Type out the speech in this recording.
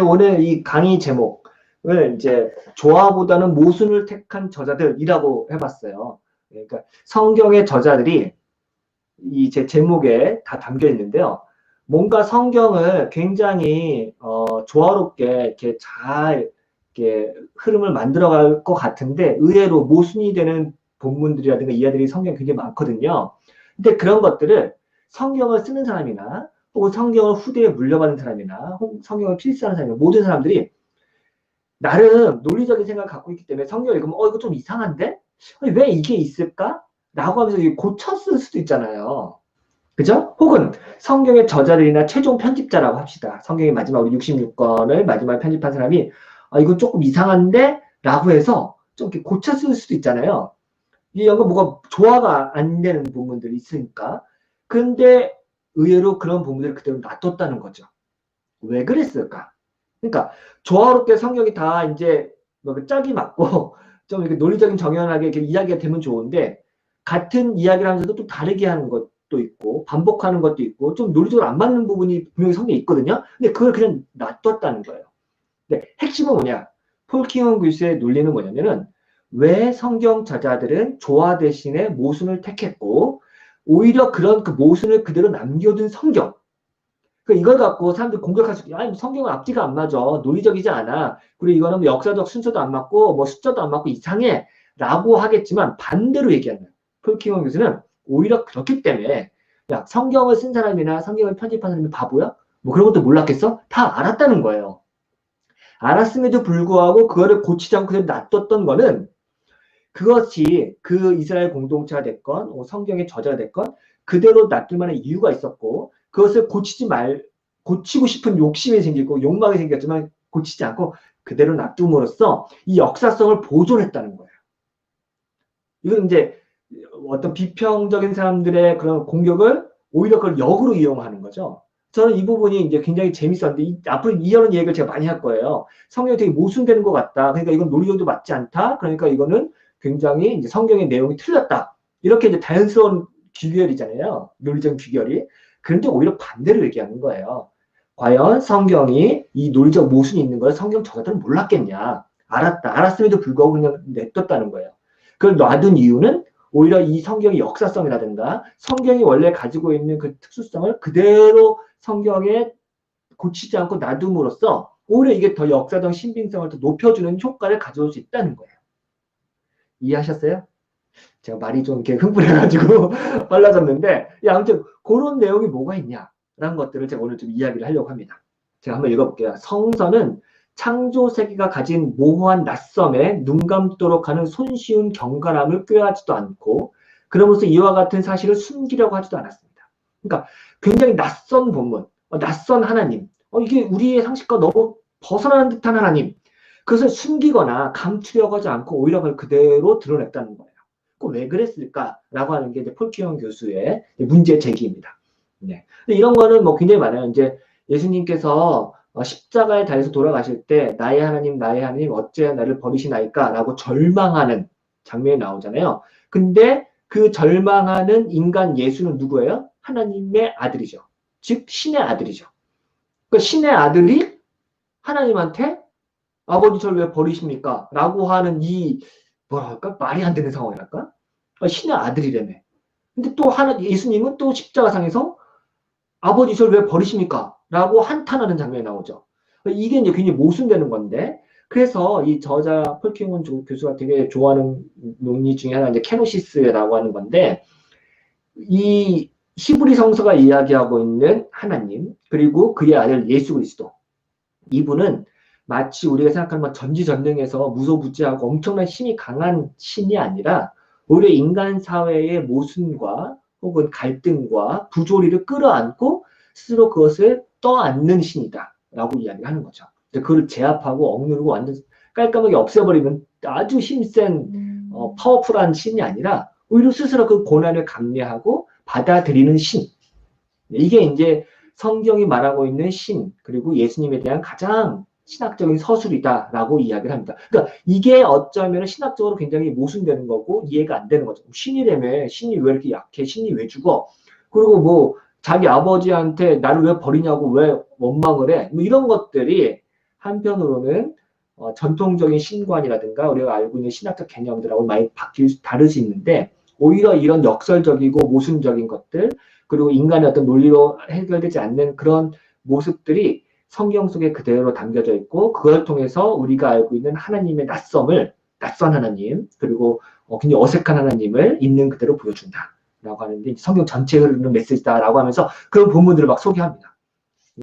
오늘 이 강의 제목을 이제 조화보다는 모순을 택한 저자들이라고 해봤어요. 그러니까 성경의 저자들이 이 제 제목에 다 담겨 있는데요. 뭔가 성경을 굉장히 어, 조화롭게 이렇게 잘 이렇게 흐름을 만들어갈 것 같은데 의외로 모순이 되는 본문들이라든가 이야들이 성경에 굉장히 많거든요. 근데 그런 것들을 성경을 쓰는 사람이나 혹은 성경을 후대에 물려받은 사람이나 혹은 성경을 필사하는 사람이나 모든 사람들이 나름 논리적인 생각을 갖고 있기 때문에 성경을 읽으면 어 이거 좀 이상한데? 왜 이게 있을까? 라고 하면서 쓸 수도 있잖아요. 그죠? 혹은 성경의 저자들이나 최종 편집자라고 합시다. 성경의 마지막 66권을 마지막에 편집한 사람이 아 이거 조금 이상한데? 라고 해서 좀 이렇게 쓸 수도 있잖아요. 이 연구 뭐가 조화가 안 되는 부분들이 있으니까. 근데 의외로 그런 부분들을 그대로 놔뒀다는 거죠. 왜 그랬을까? 그러니까 조화롭게 성경이 다 이제 뭐 짝이 맞고 좀 이렇게 논리적인 정연하게 이렇게 이야기가 되면 좋은데 같은 이야기를 하면서도 또 다르게 하는 것도 있고 반복하는 것도 있고 좀 논리적으로 안 맞는 부분이 분명히 성경에 있거든요. 근데 그걸 그냥 놔뒀다는 거예요. 근데 핵심은 뭐냐? 폴킹원 교수의 논리는 뭐냐면은 왜 성경 저자들은 조화 대신에 모순을 택했고 오히려 그런 그 모순을 그대로 남겨둔 성경. 그 이걸 갖고 사람들 공격할 수, 아니, 성경은 앞뒤가 안 맞아. 논리적이지 않아. 그리고 이거는 뭐 역사적 순서도 안 맞고, 뭐 숫자도 안 맞고 이상해. 라고 하겠지만, 반대로 얘기하는, 폴킹원 교수는 오히려 그렇기 때문에, 야, 성경을 쓴 사람이나 성경을 편집한 사람이 바보야? 뭐 그런 것도 몰랐겠어? 다 알았다는 거예요. 알았음에도 불구하고 그거를 고치지 않고 놔뒀던 거는 그것이 그 이스라엘 공동체가 됐건 어, 성경의 저자가 됐건 그대로 만한 이유가 있었고 그것을 고치지 말 고치고 싶은 욕심이 생기고 욕망이 생겼지만 고치지 않고 그대로 놔둠으로써 이 역사성을 보존했다는 거예요. 이건 이제 어떤 비평적인 사람들의 그런 공격을 오히려 그걸 역으로 이용하는 거죠. 저는 이 부분이 이제 굉장히 재밌었는데 이, 앞으로 이런 얘기를 제가 많이 할 거예요. 성경이 되게 모순되는 것 같다. 그러니까 이건 논리적도 맞지 않다. 그러니까 이거는 굉장히 이제 성경의 내용이 틀렸다. 이렇게 이제 자연스러운 귀결이잖아요. 논리적인 귀결이. 그런데 오히려 반대로 얘기하는 거예요. 과연 성경이 이 논리적 모순이 있는 걸 성경 저자들은 몰랐겠냐. 알았다. 알았음에도 불구하고 그냥 냅뒀다는 거예요. 그걸 놔둔 이유는 오히려 이 성경의 역사성이라든가 성경이 원래 가지고 있는 그 특수성을 그대로 성경에 고치지 않고 놔둠으로써 오히려 이게 더 역사적 신빙성을 더 높여주는 효과를 가져올 수 있다는 거예요. 이해하셨어요? 제가 말이 좀 이렇게 흥분해가지고 빨라졌는데, 야, 아무튼 그런 내용이 뭐가 있냐라는 것들을 제가 오늘 좀 이야기를 하려고 합니다. 제가 한번 읽어볼게요. 성서는 창조 세계가 가진 모호한 낯섦에 눈 감도록 하는 손쉬운 경건함을 꾀하지도 않고, 그러면서 이와 같은 사실을 숨기려고 하지도 않았습니다. 그러니까 굉장히 낯선 본문, 어, 낯선 하나님, 어, 이게 우리의 상식과 너무 벗어나는 듯한 하나님, 그것을 숨기거나 감추려고 하지 않고 오히려 그걸 그대로 드러냈다는 거예요. 왜 그랬을까라고 하는 게 이제 폴키온 교수의 문제 제기입니다. 네. 이런 거는 뭐 굉장히 많아요. 이제 예수님께서 어, 십자가에 달려서 돌아가실 때 나의 하나님 나의 하나님 어째 나를 버리시나이까라고 절망하는 장면이 나오잖아요. 근데 그 절망하는 인간 예수는 누구예요? 하나님의 아들이죠. 즉 신의 아들이죠. 그 신의 아들이 하나님한테 아버지 저를 왜 버리십니까? 라고 하는 이 뭐랄까 말이 안 되는 상황이랄까? 아, 신의 아들이라며. 근데 또 하나 예수님은 또 십자가상에서 아버지 저를 왜 버리십니까? 라고 한탄하는 장면이 나오죠. 이게 이제 굉장히 모순되는 건데 그래서 이 저자 폴킹원 교수가 되게 좋아하는 논리 중에 하나 이제 케노시스라고 하는 건데 이 히브리 성서가 이야기하고 있는 하나님 그리고 그의 아들 예수 그리스도 이분은 마치 우리가 생각하는 것 전지전능에서 무소부지하고 엄청난 힘이 강한 신이 아니라 오히려 인간 사회의 모순과 혹은 갈등과 부조리를 끌어안고 스스로 그것을 떠안는 신이다 라고 이야기를 하는 거죠. 그걸 제압하고 억누르고 완전 깔끔하게 없애버리면 아주 힘센 어, 파워풀한 신이 아니라 오히려 스스로 그 고난을 감내하고 받아들이는 신. 이게 이제 성경이 말하고 있는 신 그리고 예수님에 대한 가장 신학적인 서술이다라고 이야기를 합니다. 그러니까 이게 어쩌면 신학적으로 굉장히 모순되는 거고 이해가 안 되는 거죠. 신이라며 신이 왜 이렇게 약해? 신이 왜 죽어? 그리고 뭐 자기 아버지한테 나를 왜 버리냐고 왜 원망을 해? 뭐 이런 것들이 한편으로는 어, 전통적인 신관이라든가 우리가 알고 있는 신학적 개념들하고 많이 바뀔 있는데 오히려 이런 역설적이고 모순적인 것들 그리고 인간의 어떤 논리로 해결되지 않는 그런 모습들이 성경 속에 그대로 담겨져 있고 그걸 통해서 우리가 알고 있는 하나님의 낯섦을 낯선 하나님 그리고 어, 굉장히 어색한 하나님을 있는 그대로 보여준다라고 하는데 성경 전체에 흐르는 메시지다라고 하면서 그런 본문들을 막 소개합니다.